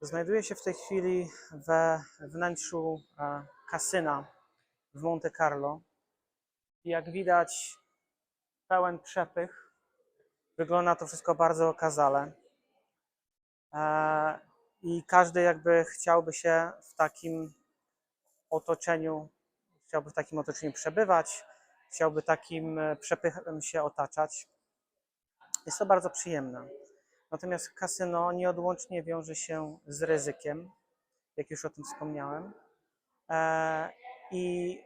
Znajduję się w tej chwili we wnętrzu e, kasyna w Monte Carlo. Jak widać, pełen przepych. Wygląda to wszystko bardzo okazale. E, I każdy jakby chciałby się w takim otoczeniu, chciałby w takim otoczeniu przebywać, chciałby takim e, przepychem się otaczać. Jest to bardzo przyjemne. Natomiast kasyno nieodłącznie wiąże się z ryzykiem, jak już o tym wspomniałem. E, I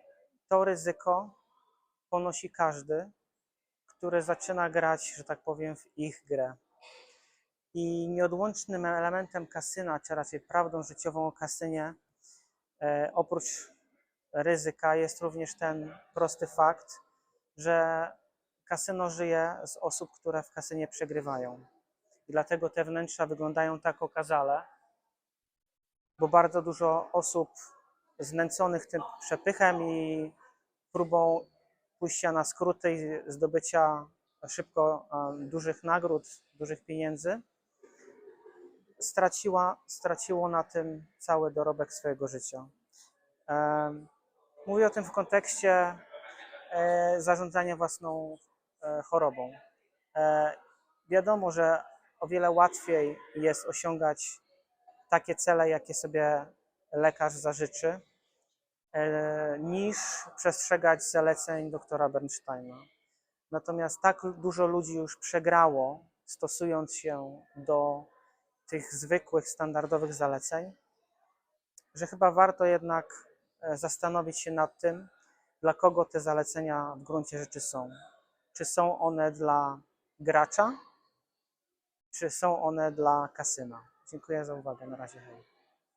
to ryzyko ponosi każdy, który zaczyna grać, że tak powiem, w ich grę. I nieodłącznym elementem kasyna, czy raczej prawdą życiową o kasynie, e, oprócz ryzyka, jest również ten prosty fakt, że kasyno żyje z osób, które w kasynie przegrywają. I dlatego te wnętrza wyglądają tak okazale, bo bardzo dużo osób znęconych tym przepychem i próbą pójścia na skróty i zdobycia szybko dużych nagród, dużych pieniędzy, straciła, straciło na tym cały dorobek swojego życia. Mówię o tym w kontekście e, zarządzania własną e, chorobą. E, Wiadomo, że o wiele łatwiej jest osiągać takie cele, jakie sobie lekarz zażyczy, e, niż przestrzegać zaleceń doktora Bernsteina. Natomiast tak dużo ludzi już przegrało, stosując się do tych zwykłych, standardowych zaleceń, że chyba warto jednak e, zastanowić się nad tym, dla kogo te zalecenia w gruncie rzeczy są. Czy są one dla gracza, czy są one dla kasyna. Dziękuję za uwagę. Na razie. Hej.